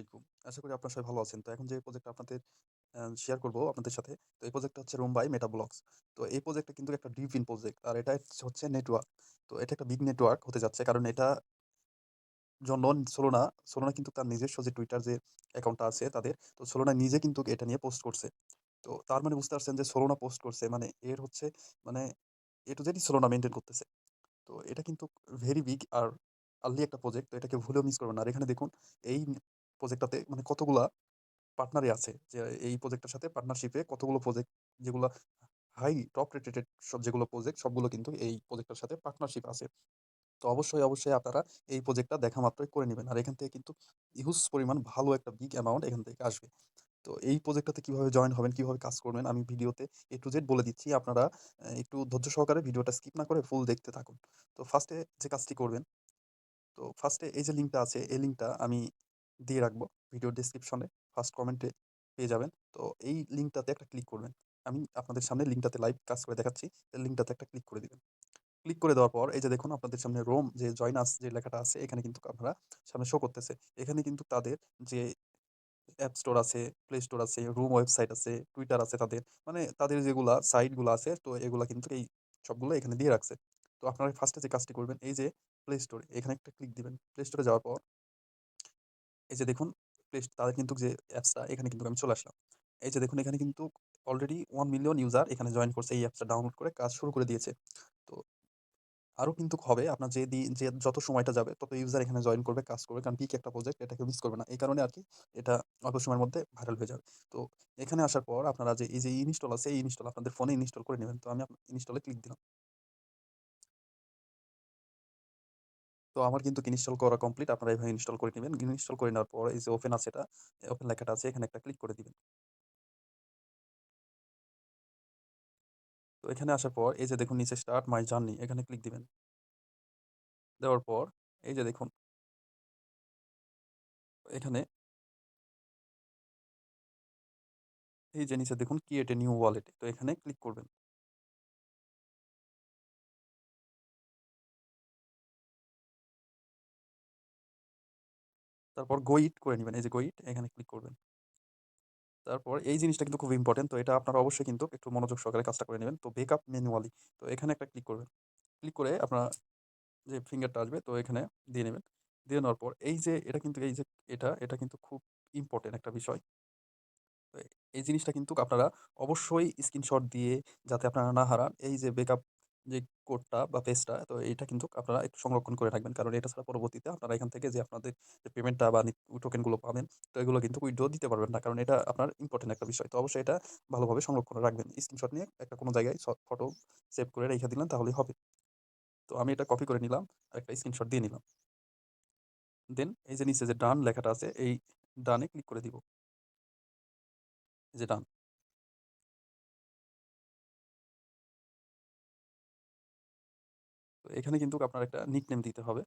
আলাইকুম। আশা করি আপনারা সবাই ভালো আছেন। তো এখন যে প্রজেক্টটা আপনাদের শেয়ার করব আপনাদের সাথে। তো এই প্রজেক্টটা হচ্ছে রুম বাই মেটাব্লকস। তো এই প্রজেক্টটা কিন্তু একটা ডিপ ইন প্রজেক্ট। আর এটা হচ্ছে নেটওয়ার্ক। তো এটা একটা বিগ নেটওয়ার্ক হতে যাচ্ছে। কারণ এটা জন্য সোলোনা, সোলোনা কিন্তু তার নিজস্ব যে টুইটার যে অ্যাকাউন্টটা আছে তাদের, তো সোলোনা নিজে কিন্তু এটা নিয়ে পোস্ট করছে। তো তার মানে বুঝতে পারছেন যে সোলোনা পোস্ট করছে মানে এর হচ্ছে মানে এ টু জেডই সোলোনা মেনটেন করতেছে। তো এটা কিন্তু ভেরি বিগ আর আর্লি একটা প্রজেক্ট। তো এটাকে ভুলেও মিস করবেন। আর এখানে দেখুন এই প্রজেক্টটাতে মানে কতগুলা পার্টনারই আছে। যে এই প্রজেক্টটার সাথে পার্টনারশিপে কতগুলো প্রজেক্ট যেগুলো হাই টপ রেটেড সব যেগুলো প্রজেক্ট সবগুলো কিন্তু এই প্রজেক্টটার সাথে পার্টনারশিপ আছে। তো অবশ্যই, অবশ্যই আপনারা এই প্রজেক্টটা দেখা মাত্রই করে নেবেন আর এখান থেকে কিন্তু ইহুজ পরিমাণ ভালো একটা বিগ অ্যামাউন্ট এখান থেকে আসবে। তো এই প্রজেক্টটাতে কীভাবে জয়েন হবেন, কীভাবে কাজ করবেন আমি ভিডিওতে এ টু জেড বলে দিচ্ছি। আপনারা একটু ধৈর্য সহকারে ভিডিওটা স্কিপ না করে ফুল দেখতে থাকুন। তো ফার্স্টে যে কাজটি করবেন, তো ফার্স্টে এই যে লিঙ্কটা আছে এই লিঙ্কটা আমি দিয়ে রাখব ভিডিও ডেসক্রিপশনে ফার্স্ট কমেন্টে পেয়ে যাবেন। তো এই লিঙ্কটাতে একটা ক্লিক করবেন। আমি আপনাদের সামনে লিঙ্কটাতে লাইভ কাজ করে দেখাচ্ছি। লিঙ্কটাতে একটা ক্লিক করে দিবেন। ক্লিক করে দেওয়ার পর এই যে দেখুন আপনাদের সামনে রোম যে জয়েন আস যে লেখাটা আছে এখানে কিন্তু আপনারা সামনে শো করতেছে। এখানে কিন্তু তাদের যে অ্যাপ স্টোর আছে, প্লে স্টোর আছে, রুম ওয়েবসাইট আছে, টুইটার আছে তাদের। মানে তাদের যেগুলা সাইটগুলো আছে তো এগুলা কিন্তু এই সবগুলো এখানে দিয়ে রাখছে। তো আপনারা ফার্স্টে যে কাজটি করবেন এই যে প্লে স্টোর এখানে একটা ক্লিক দিবেন। প্লে স্টোরে যাওয়ার পর এই যে দেখুন তাদের কিন্তু যে অ্যাপসটা এখানে কিন্তু আমি চলে আসলাম। এই যে দেখুন এখানে কিন্তু অলরেডি ওয়ান মিলিয়ন ইউজার এখানে জয়েন করছে এই অ্যাপসটা ডাউনলোড করে কাজ শুরু করে দিয়েছে। তো আরও কিন্তু হবে আপনার যে দিন যে যত সময়টা যাবে তত ইউজার এখানে জয়েন করবে, কাজ করবে। কারণ পিক একটা প্রজেক্ট এটা কেউ মিস করবে না। এই কারণে আর কি এটা অল্প সময়ের মধ্যে ভাইরাল হয়ে যাবে। তো এখানে আসার পর আপনারা যে এই যে ইনস্টল আছে এই ইনস্টল আপনাদের ফোনে ইনস্টল করে নেবেন তো আমি ইনস্টলে ক্লিক দিলাম। তো আমার কিন্তু ইনস্টল করা কমপ্লিট। আপনারা এভাবে ইনস্টল করে নিবেন। ইনস্টল করে নেওয়ার পর এই যে ওপেন আছে এটা, ওপেন লেখাটা আছে এখানে একটা ক্লিক করে দিবেন। তো এখানে আসার পর এই যে দেখুন নিচে স্টার্ট মাই জার্নি এখানে ক্লিক দিবেন। দেওয়ার পর এই যে দেখুন এখানে এই যে নিচে দেখুন ক্রিয়েট এ নিউ ওয়ালেট তো এখানে ক্লিক করবেন। তারপর গো ইট করে নেবেন এই যে গো ইট এখানে ক্লিক করবেন। তারপর এই জিনিসটা কিন্তু খুব ইম্পর্টেন্ট তো এটা আপনারা অবশ্যই কিন্তু একটু মনোযোগ সহকারে কাজটা করে নেবেন তো ব্যাকআপ ম্যানুয়ালি তো এখানে একটা ক্লিক করবেন। ক্লিক করে আপনার যে ফিঙ্গারটা আসবে তো এখানে দিয়ে নেবেন দিয়ে নেওয়ার পর এই যে এটা কিন্তু এই যে এটা, এটা কিন্তু খুব ইম্পর্টেন্ট একটা বিষয়। এই জিনিসটা কিন্তু আপনারা অবশ্যই স্ক্রিনশট দিয়ে যাতে আপনারা না হারান এই যে ব্যাকআপ যে কোডটা বা পেজটা, তো এটা কিন্তু আপনারা একটু সংরক্ষণ করে রাখবেন। কারণ এটা ছাড়া পরবর্তীতে আপনারা এখান থেকে যে আপনাদের যে পেমেন্টটা বা নি টোকেন পাবেন, তো এগুলো কিন্তু উইথড্র দিতে পারবেন না। কারণ এটা আপনার ইম্পোর্টেন্ট একটা বিষয়। তো অবশ্যই এটা ভালোভাবে সংরক্ষণ রাখবেন। স্ক্রিনশট নিয়ে একটা কোনো জায়গায় ফটো সেভ করে রেখে দিলেন, তাহলেই হবে। তো আমি এটা কপি করে নিলাম। আরেকটা স্ক্রিনশট দিয়ে নিলাম। দেন এই যে নিচে যে ডান লেখাটা আছে, এই ডানে ক্লিক করে দিব। যে ডান। এখানে কিন্তু আপনার একটা নিকনেম দিতে হবে।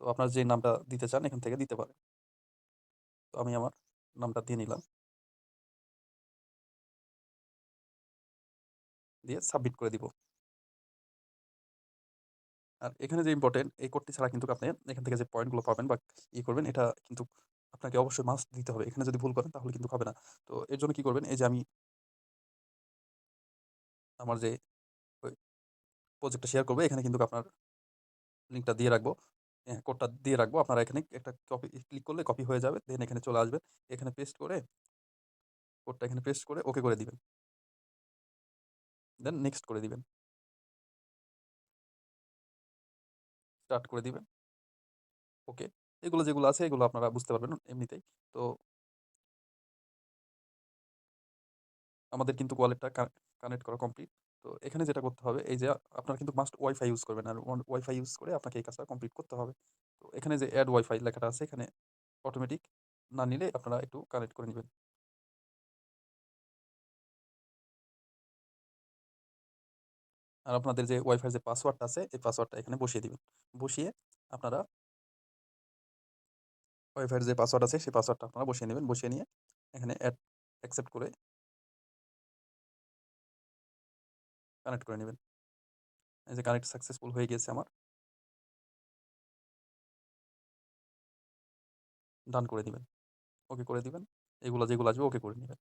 তো আপনার যে নামটা দিতে চান, এখান থেকে দিতে পারেন। তো আমি আমার নামটা দিয়ে নিলাম। দিয়ে সাবমিট করে দিব। আর এখানে যে ইম্পোর্টেন্ট এই কোডটি ছাড়া কিন্তু আপনি এখান থেকে যে পয়েন্টগুলো পাবেন বা ই করবেন, এটা কিন্তু আপনাকে অবশ্যই মাস্ট দিতে হবে। এখানে যদি ভুল করেন, তাহলে কিন্তু হবে না। তো এর জন্য কি করবেন, এই যে আমি আমার যে প্রজেক্টটা শেয়ার করবে এখানে কিন্তু আপনার লিঙ্কটা দিয়ে রাখব। হ্যাঁ, কোডটা দিয়ে রাখব। আপনারা এখানে একটা কপি ক্লিক করলে কপি হয়ে যাবে। দেন এখানে চলে আসবেন। এখানে পেস্ট করে কোডটা এখানে পেস্ট করে ওকে করে দিবেন। দেন নেক্সট করে দিবেন। স্টার্ট করে দিবেন। ওকে। এগুলো যেগুলো আছে এগুলো আপনারা বুঝতে পারবেন এমনিতেই। তো আমাদের কিন্তু ওয়ালেটটা কানেক্ট করা কমপ্লিট। তো এখানে যেটা করতে হবে, এই যে আপনারা কিন্তু মাস্ট ওয়াইফাই ইউজ করবেন। আর ওয়াইফাই ইউজ করে আপনাকে এই কাজটা কমপ্লিট করতে হবে। তো এখানে যে এড ওয়াইফাই লেখাটা আছে, এখানে অটোমেটিক না নিলে আপনারা একটু কানেক্ট করে নিবেন। আর আপনাদের যে ওয়াইফাই যে পাসওয়ার্ডটা আছে, এই পাসওয়ার্ডটা এখানে বসিয়ে দিবেন। বসিয়ে আপনারা ওয়াইফাইয়ের যে পাসওয়ার্ড আছে, সেই পাসওয়ার্ডটা আপনারা বসিয়ে নেবেন বসিয়ে নিয়ে এখানে অ্যাড অ্যাকসেপ্ট করে কানেক্ট করে নিবেন। এই যে কানেক্ট সাকসেসফুল হয়ে গিয়েছে আমার। ডান করে দিবেন। ওকে করে দিবেন। এগুলা যেগুলো আসবে ওকে করে নিবেন।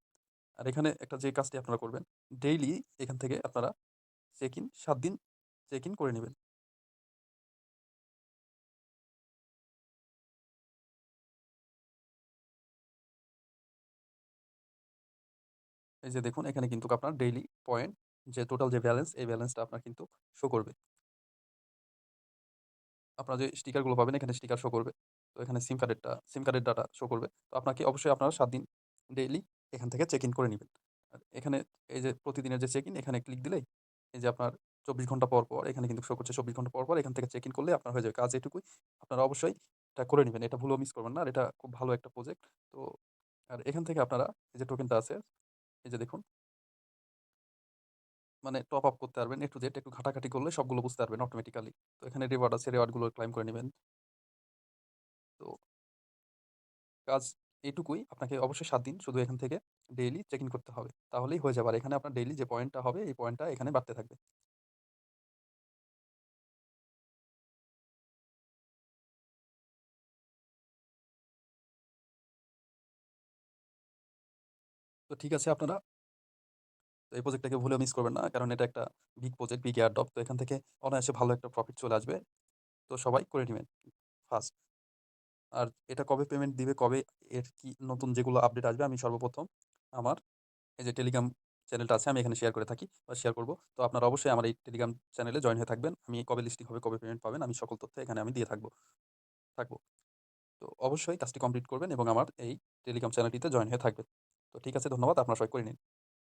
আর এখানে একটা যে কাজটি আপনারা করবেন, ডেইলি এখান থেকে আপনারা চেক ইন ৭ দিন চেক ইন করে নিবেন। এই যে দেখুন এখানে কিন্তু আপনার ডেইলি পয়েন্ট যে টোটাল যে ব্যালেন্স, এই ব্যালেন্সটা আপনার কিন্তু শো করবে। আপনারা যে স্টিকারগুলো পাবেন এখানে স্টিকার শো করবে। তো এখানে সিম কার্ডেরটা সিম কার্ডের ডাটা শো করবে। তো আপনাকে অবশ্যই আপনারা সাত দিন ডেইলি এখান থেকে চেক ইন করে নিবেন। এখানে এই যে প্রতিদিনের যে চেক ইন এখানে ক্লিক দিলেই এই যে আপনার ২৪ ঘণ্টা পর, পর এখানে কিন্তু শো করছে ২৪ ঘণ্টা পর, পর এখান থেকে চেক ইন করলেই আপনার হয়ে যাবে। কাজ এটুকুই। আপনারা অবশ্যই এটা করে নেবেন এটা ভুলও মিস করবেন না। আর এটা খুব ভালো একটা প্রজেক্ট। তো আর এখান থেকে আপনারা এই যে টোকেনটা আছে, এই যে দেখুন মানে টপ আপ করতে পারবেন। To Z একটু ঘাটাঘাটি করলে সবগুলো বুঝতে পারবেন অটোমেটিক্যালি। তো এখানে রিওয়ার্ড আছে, রিওয়ার্ডগুলো ক্লাইম করে নিবেন। তো কাজ এটুকুই। আপনাকে অবশ্যই ৭ দিন শুধু এখান থেকে ডেইলি চেক ইন করতে হবে। তাহলেই হয়ে যাবে। আর এখানে আপনার ডেইলি যে পয়েন্টটা হবে, এই পয়েন্টটা এখানে বাড়তে থাকবে। তো ঠিক আছে আপনারা তো এই প্রজেক্টটাকে ভুলেও মিস করবেন না। কারণ এটা একটা বিগ প্রজেক্ট, বিগ এয়ারড্রপ। তো এখান থেকে অনায়াসে ভালো একটা প্রফিট চলে আসবে। তো সবাই করে নেবেন ফার্স্ট। আর এটা কবে পেমেন্ট দিবে, কবে এর কি নতুন যেগুলো আপডেট আসবে আমি সর্বপ্রথম আমার এই যে টেলিগ্রাম চ্যানেলটা আছে আমি এখানে শেয়ার করে থাকি বা শেয়ার করব। তো আপনারা অবশ্যই আমার এই টেলিগ্রাম চ্যানেলে জয়েন হয়ে থাকবেন। আমি কবে লিস্টিং হবে, কবে পেমেন্ট পাবেন আমি সকল তথ্য এখানে আমি দিয়ে থাকব থাকব তো অবশ্যই কাজটি কমপ্লিট করবেন এবং আমার এই টেলিগ্রাম চ্যানেলটিতে জয়েন হয়ে থাকবেন। তো ঠিক আছে ধন্যবাদ। আপনারা সবাই করে নিন।